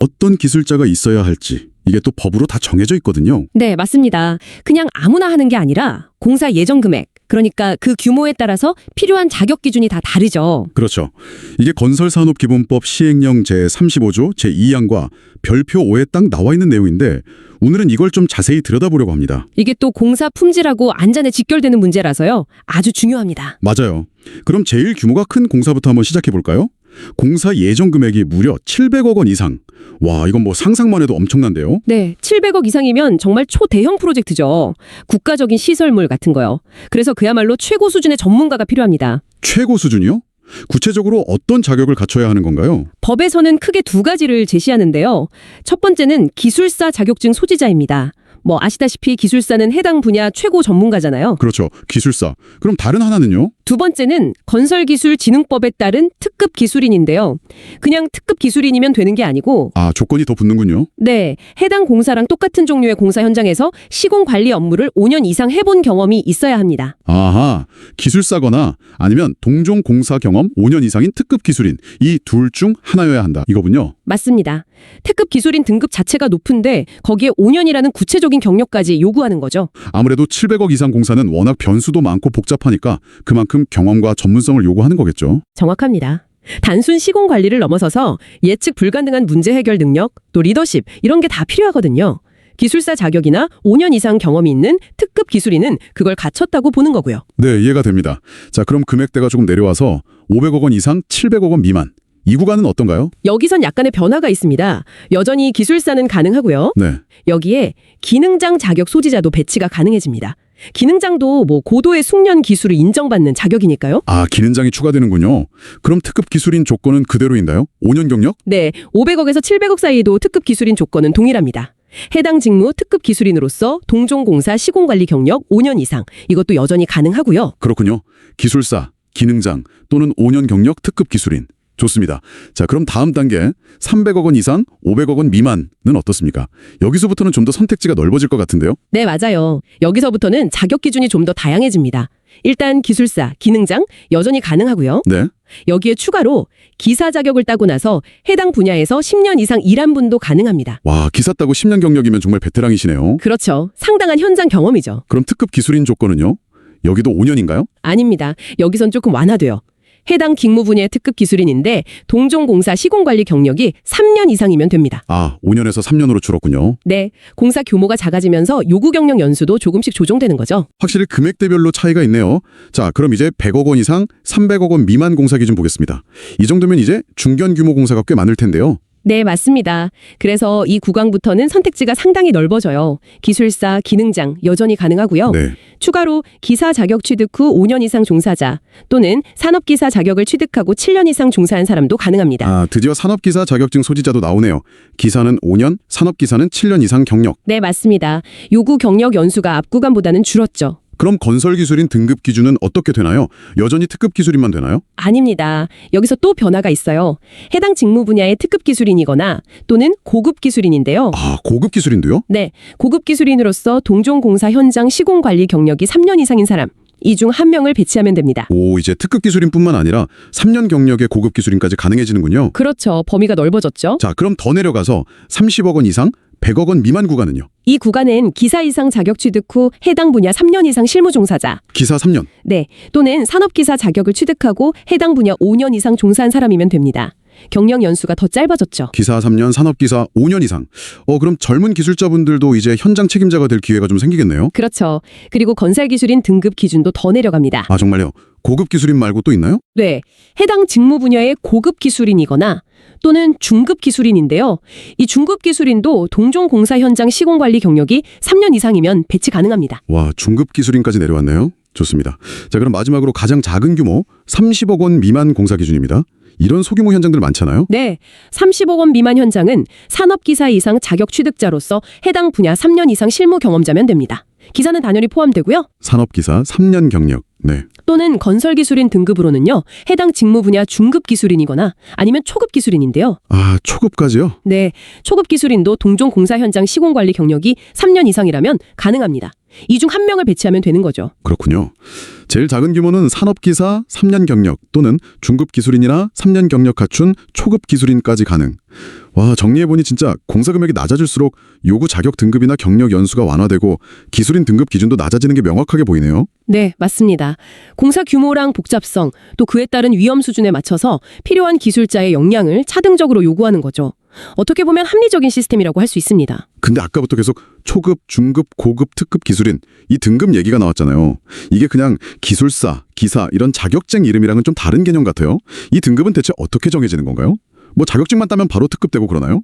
어떤 기술자가 있어야 할지 이게 또 법으로 다 정해져 있거든요. 네, 맞습니다. 그냥 아무나 하는 게 아니라 공사 예정 금액, 그러니까 그 규모에 따라서 필요한 자격 기준이 다 다르죠. 그렇죠. 이게 건설산업기본법 시행령 제35조 제2항과 별표 5에 딱 나와 있는 내용인데 오늘은 이걸 좀 자세히 들여다보려고 합니다. 이게 또 공사 품질하고 안전에 직결되는 문제라서요. 아주 중요합니다. 맞아요. 그럼 제일 규모가 큰 공사부터 한번 시작해 볼까요? 공사 예정 금액이 무려 700억 원 이상. 와, 이건 뭐 상상만 해도 엄청난데요. 네, 700억 이상이면 정말 초대형 프로젝트죠. 국가적인 시설물 같은 거요. 그래서 그야말로 최고 수준의 전문가가 필요합니다. 최고 수준이요? 구체적으로 어떤 자격을 갖춰야 하는 건가요? 법에서는 크게 두 가지를 제시하는데요. 첫 번째는 기술사 자격증 소지자입니다. 뭐 아시다시피 기술사는 해당 분야 최고 전문가잖아요. 그렇죠. 기술사. 그럼 다른 하나는요? 두 번째는 건설기술진흥법에 따른 특급 기술인인데요. 그냥 특급 기술인이면 되는 게 아니고 아, 조건이 더 붙는군요. 네, 해당 공사랑 똑같은 종류의 공사 현장에서 시공 관리 업무를 5년 이상 해본 경험이 있어야 합니다. 아하, 기술사거나 아니면 동종 공사 경험 5년 이상인 특급 기술인 이 둘 중 하나여야 한다. 이거군요. 맞습니다. 특급 기술인 등급 자체가 높은데 거기에 5년이라는 구체적인 경력까지 요구하는 거죠. 아무래도 700억 이상 공사는 워낙 변수도 많고 복잡하니까 그만큼 경험과 전문성을 요구하는 거겠죠. 정확합니다. 단순 시공 관리를 넘어서서 예측 불가능한 문제 해결 능력, 또 리더십 이런 게 다 필요하거든요. 기술사 자격이나 5년 이상 경험이 있는 특급 기술인은 그걸 갖췄다고 보는 거고요. 네, 이해가 됩니다. 자, 그럼 금액대가 조금 내려와서 500억 원 이상 700억 원 미만. 이 구간은 어떤가요? 여기선 약간의 변화가 있습니다. 여전히 기술사는 가능하고요. 네. 여기에 기능장 자격 소지자도 배치가 가능해집니다. 기능장도 뭐 고도의 숙련 기술을 인정받는 자격이니까요. 아, 기능장이 추가되는군요. 그럼 특급 기술인 조건은 그대로인가요? 5년 경력? 네, 500억에서 700억 사이도 특급 기술인 조건은 동일합니다. 해당 직무 특급 기술인으로서 동종공사 시공관리 경력 5년 이상 이것도 여전히 가능하고요. 그렇군요. 기술사, 기능장 또는 5년 경력 특급 기술인. 좋습니다. 자, 그럼 다음 단계 300억 원 이상, 500억 원 미만은 어떻습니까? 여기서부터는 좀 더 선택지가 넓어질 것 같은데요. 네, 맞아요. 여기서부터는 자격 기준이 좀 더 다양해집니다. 일단 기술사, 기능장 여전히 가능하고요. 네. 여기에 추가로 기사 자격을 따고 나서 해당 분야에서 10년 이상 일한 분도 가능합니다. 와, 기사 따고 10년 경력이면 정말 베테랑이시네요. 그렇죠. 상당한 현장 경험이죠. 그럼 특급 기술인 조건은요? 여기도 5년인가요? 아닙니다. 여기선 조금 완화돼요. 해당 직무 분야의 특급 기술인인데 동종공사 시공관리 경력이 3년 이상이면 됩니다. 아, 5년에서 3년으로 줄었군요. 네, 공사 규모가 작아지면서 요구 경력 연수도 조금씩 조정되는 거죠. 확실히 금액대별로 차이가 있네요. 자, 그럼 이제 100억 원 이상, 300억 원 미만 공사 기준 보겠습니다. 이 정도면 이제 중견 규모 공사가 꽤 많을 텐데요. 네, 맞습니다. 그래서 이 구간부터는 선택지가 상당히 넓어져요. 기술사, 기능장 여전히 가능하고요. 네. 추가로 기사 자격 취득 후 5년 이상 종사자 또는 산업기사 자격을 취득하고 7년 이상 종사한 사람도 가능합니다. 아, 드디어 산업기사 자격증 소지자도 나오네요. 기사는 5년, 산업기사는 7년 이상 경력. 네, 맞습니다. 요구 경력 연수가 앞 구간보다는 줄었죠. 그럼 건설 기술인 등급 기준은 어떻게 되나요? 여전히 특급 기술인만 되나요? 아닙니다. 여기서 또 변화가 있어요. 해당 직무 분야의 특급 기술인이거나 또는 고급 기술인인데요. 아, 고급 기술인도요? 네, 고급 기술인으로서 동종 공사 현장 시공 관리 경력이 3년 이상인 사람 이 중 한 명을 배치하면 됩니다. 오, 이제 특급 기술인뿐만 아니라 3년 경력의 고급 기술인까지 가능해지는군요. 그렇죠. 범위가 넓어졌죠. 자, 그럼 더 내려가서 30억 원 이상, 100억 원 미만 구간은요? 이 구간은 기사 이상 자격 취득 후 해당 분야 3년 이상 실무 종사자, 기사 3년. 네, 또는 산업기사 자격을 취득하고 해당 분야 5년 이상 종사한 사람이면 됩니다. 경력 연수가 더 짧아졌죠. 기사 3년, 산업기사 5년 이상. 어, 그럼 젊은 기술자분들도 이제 현장 책임자가 될 기회가 좀 생기겠네요. 그렇죠. 그리고 건설 기술인 등급 기준도 더 내려갑니다. 아, 정말요? 고급 기술인 말고 또 있나요? 네, 해당 직무 분야의 고급 기술인이거나 또는 중급 기술인인데요. 이 중급 기술인도 동종 공사 현장 시공 관리 경력이 3년 이상이면 배치 가능합니다. 와, 중급 기술인까지 내려왔네요. 좋습니다. 자, 그럼 마지막으로 가장 작은 규모 30억 원 미만 공사 기준입니다. 이런 소규모 현장들 많잖아요. 네, 30억 원 미만 현장은 산업기사 이상 자격 취득자로서 해당 분야 3년 이상 실무 경험자면 됩니다. 기사는 당연히 포함되고요. 산업기사 3년 경력. 네. 또는 건설기술인 등급으로는요. 해당 직무 분야 중급 기술인이거나 아니면 초급 기술인인데요. 아, 초급까지요? 네, 초급 기술인도 동종 공사 현장 시공 관리 경력이 3년 이상이라면 가능합니다. 이 중 한 명을 배치하면 되는 거죠. 그렇군요. 제일 작은 규모는 산업기사 3년 경력 또는 중급 기술인이나 3년 경력 갖춘 초급 기술인까지 가능. 와, 정리해보니 진짜 공사 금액이 낮아질수록 요구 자격 등급이나 경력 연수가 완화되고 기술인 등급 기준도 낮아지는 게 명확하게 보이네요. 네, 맞습니다. 공사 규모랑 복잡성, 또 그에 따른 위험 수준에 맞춰서 필요한 기술자의 역량을 차등적으로 요구하는 거죠. 어떻게 보면 합리적인 시스템이라고 할 수 있습니다. 근데 아까부터 계속 초급, 중급, 고급, 특급 기술인 이 등급 얘기가 나왔잖아요. 이게 그냥 기술사, 기사 이런 자격증 이름이랑은 좀 다른 개념 같아요. 이 등급은 대체 어떻게 정해지는 건가요? 뭐 자격증만 따면 바로 특급되고 그러나요?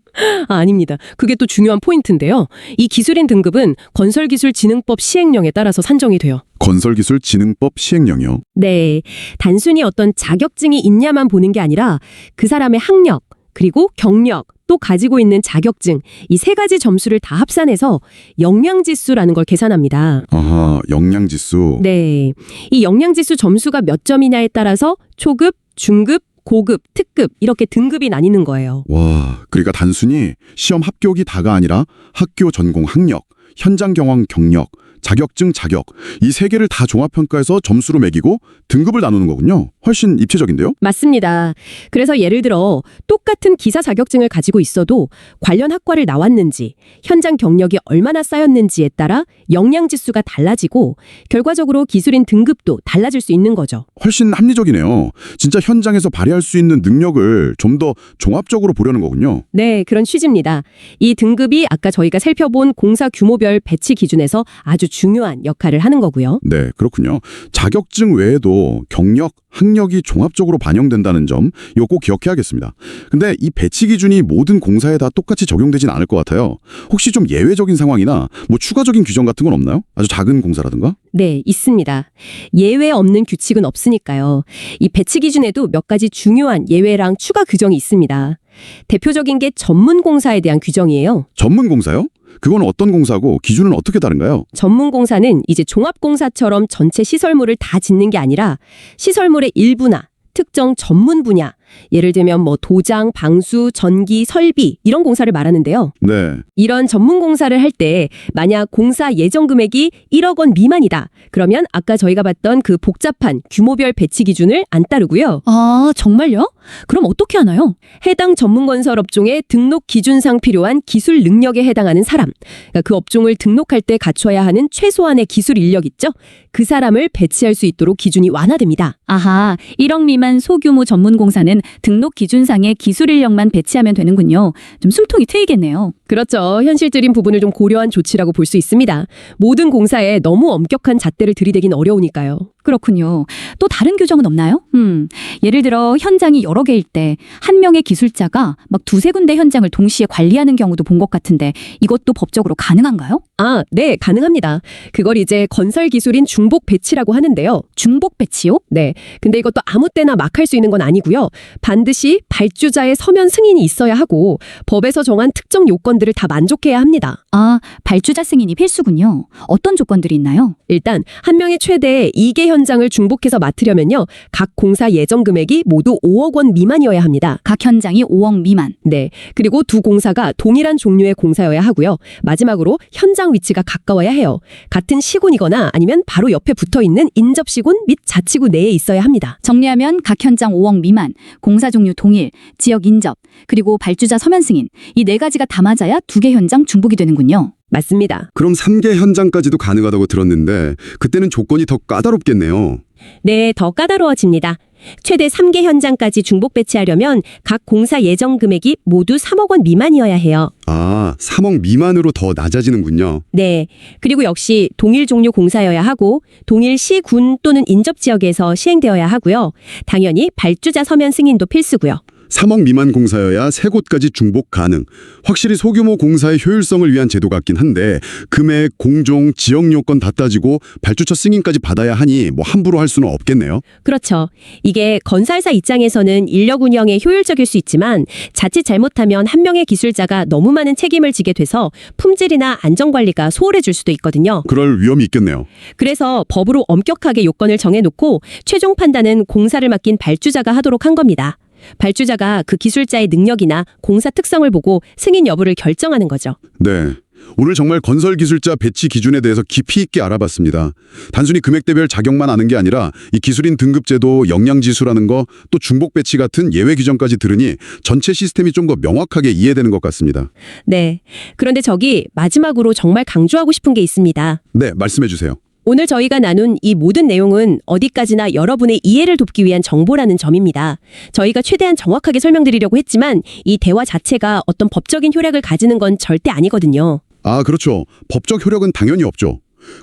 아, 아닙니다. 그게 또 중요한 포인트인데요. 이 기술인 등급은 건설기술진흥법 시행령에 따라서 산정이 돼요. 건설기술진흥법 시행령이요. 네. 단순히 어떤 자격증이 있냐만 보는 게 아니라 그 사람의 학력, 그리고 경력, 또 가지고 있는 자격증, 이 세 가지 점수를 다 합산해서 역량지수라는 걸 계산합니다. 아하, 역량지수. 네. 이 역량지수 점수가 몇 점이냐에 따라서 초급, 중급, 고급, 특급 이렇게 등급이 나뉘는 거예요. 와, 그러니까 단순히 시험 합격이 다가 아니라 학교 전공 학력, 현장 경험 경력, 자격증 자격 이 세 개를 다 종합 평가해서 점수로 매기고 등급을 나누는 거군요. 훨씬 입체적인데요? 맞습니다. 그래서 예를 들어 똑같은 기사 자격증을 가지고 있어도 관련 학과를 나왔는지, 현장 경력이 얼마나 쌓였는지에 따라 역량 지수가 달라지고 결과적으로 기술인 등급도 달라질 수 있는 거죠. 훨씬 합리적이네요. 진짜 현장에서 발휘할 수 있는 능력을 좀 더 종합적으로 보려는 거군요. 네, 그런 취지입니다. 이 등급이 아까 저희가 살펴본 공사 규모 별 배치 기준에서 아주 중요한 역할을 하는 거고요. 네, 그렇군요. 자격증 외에도 경력, 학력이 종합적으로 반영된다는 점, 이거 꼭 기억해야겠습니다. 근데 이 배치 기준이 모든 공사에 다 똑같이 적용되진 않을 것 같아요. 혹시 좀 예외적인 상황이나 뭐 추가적인 규정 같은 건 없나요? 아주 작은 공사라든가? 네, 있습니다. 예외 없는 규칙은 없으니까요. 이 배치 기준에도 몇 가지 중요한 예외랑 추가 규정이 있습니다. 대표적인 게 전문 공사에 대한 규정이에요. 전문 공사요? 그건 어떤 공사고 기준은 어떻게 다른가요? 전문 공사는 이제 종합 공사처럼 전체 시설물을 다 짓는 게 아니라 시설물의 일부나 특정 전문 분야, 예를 들면 뭐 도장, 방수, 전기, 설비 이런 공사를 말하는데요. 네. 이런 전문 공사를 할 때 만약 공사 예정 금액이 1억 원 미만이다. 그러면 아까 저희가 봤던 그 복잡한 규모별 배치 기준을 안 따르고요. 아, 정말요? 그럼 어떻게 하나요? 해당 전문 건설 업종의 등록 기준상 필요한 기술 능력에 해당하는 사람. 그러니까 그 업종을 등록할 때 갖춰야 하는 최소한의 기술 인력 있죠? 그 사람을 배치할 수 있도록 기준이 완화됩니다. 아하, 1억 미만 소규모 전문 공사 는 등록 기준상의 기술 인력만 배치하면 되는군요. 좀 숨통이 트이겠네요. 그렇죠. 현실적인 부분을 좀 고려한 조치라고 볼 수 있습니다. 모든 공사에 너무 엄격한 잣대를 들이대긴 어려우니까요. 그렇군요. 또 다른 규정은 없나요? 음, 예를 들어 현장이 여러 개일 때 한 명의 기술자가 막 두세 군데 현장을 동시에 관리하는 경우도 본 것 같은데 이것도 법적으로 가능한가요? 아, 네, 가능합니다. 그걸 이제 건설 기술인 중복 배치라고 하는데요. 중복 배치요? 네. 근데 이것도 아무 때나 막 할 수 있는 건 아니고요. 반드시 발주자의 서면 승인이 있어야 하고 법에서 정한 특정 요건들을 다 만족해야 합니다. 아, 발주자 승인이 필수군요. 어떤 조건들이 있나요? 일단 한 명이 최대 2개 현장을 중복해서 맡으려면요. 각 공사 예정 금액이 모두 5억 원 미만이어야 합니다. 각 현장이 5억 미만. 네. 그리고 두 공사가 동일한 종류의 공사여야 하고요. 마지막으로 현장 위치가 가까워야 해요. 같은 시군이거나 아니면 바로 옆에 붙어 있는 인접 시군 및 자치구 내에 있어야 합니다. 정리하면 각 현장 5억 미만, 공사 종류 동일, 지역 인접, 그리고 발주자 서면 승인. 이 네 가지가 다 맞아야 두 개 현장 중복이 되는군요. 맞습니다. 그럼 3개 현장까지도 가능하다고 들었는데 그때는 조건이 더 까다롭겠네요. 네, 더 까다로워집니다. 최대 3개 현장까지 중복 배치하려면 각 공사 예정 금액이 모두 3억 원 미만이어야 해요. 아, 3억 미만으로 더 낮아지는군요. 네. 그리고 역시 동일 종류 공사여야 하고 동일 시, 군 또는 인접 지역에서 시행되어야 하고요. 당연히 발주자 서면 승인도 필수고요. 3억 미만 공사여야 세 곳까지 중복 가능. 확실히 소규모 공사의 효율성을 위한 제도 같긴 한데 금액, 공종, 지역 요건 다 따지고 발주처 승인까지 받아야 하니 뭐 함부로 할 수는 없겠네요. 그렇죠. 이게 건설사 입장에서는 인력 운영에 효율적일 수 있지만 자칫 잘못하면 한 명의 기술자가 너무 많은 책임을 지게 돼서 품질이나 안전 관리가 소홀해질 수도 있거든요. 그럴 위험이 있겠네요. 그래서 법으로 엄격하게 요건을 정해놓고 최종 판단은 공사를 맡긴 발주자가 하도록 한 겁니다. 발주자가 그 기술자의 능력이나 공사 특성을 보고 승인 여부를 결정하는 거죠. 네. 오늘 정말 건설 기술자 배치 기준에 대해서 깊이 있게 알아봤습니다. 단순히 금액대별 자격만 아는 게 아니라 이 기술인 등급제도, 역량 지수라는 거, 또 중복 배치 같은 예외 규정까지 들으니 전체 시스템이 좀 더 명확하게 이해되는 것 같습니다. 네. 그런데 저기 마지막으로 정말 강조하고 싶은 게 있습니다. 네, 말씀해 주세요. 오늘 저희가 나눈 이 모든 내용은 어디까지나 여러분의 이해를 돕기 위한 정보라는 점입니다. 저희가 최대한 정확하게 설명드리려고 했지만 이 대화 자체가 어떤 법적인 효력을 가지는 건 절대 아니거든요. 아, 그렇죠. 법적 효력은 당연히 없죠.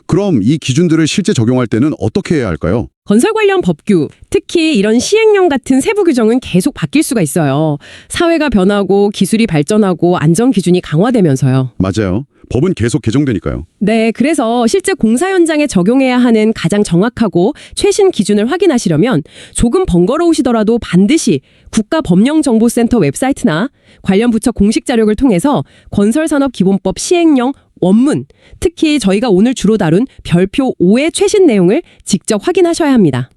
그럼 이 기준들을 실제 적용할 때는 어떻게 해야 할까요? 건설 관련 법규, 특히 이런 시행령 같은 세부 규정은 계속 바뀔 수가 있어요. 사회가 변하고 기술이 발전하고 안전 기준이 강화되면서요. 맞아요. 법은 계속 개정되니까요. 네, 그래서 실제 공사 현장에 적용해야 하는 가장 정확하고 최신 기준을 확인하시려면 조금 번거로우시더라도 반드시 국가법령정보센터 웹사이트나 관련 부처 공식 자료를 통해서 건설산업기본법 시행령 원문, 특히 저희가 오늘 주로 다룬 별표 5의 최신 내용을 직접 확인하셔야 합니다.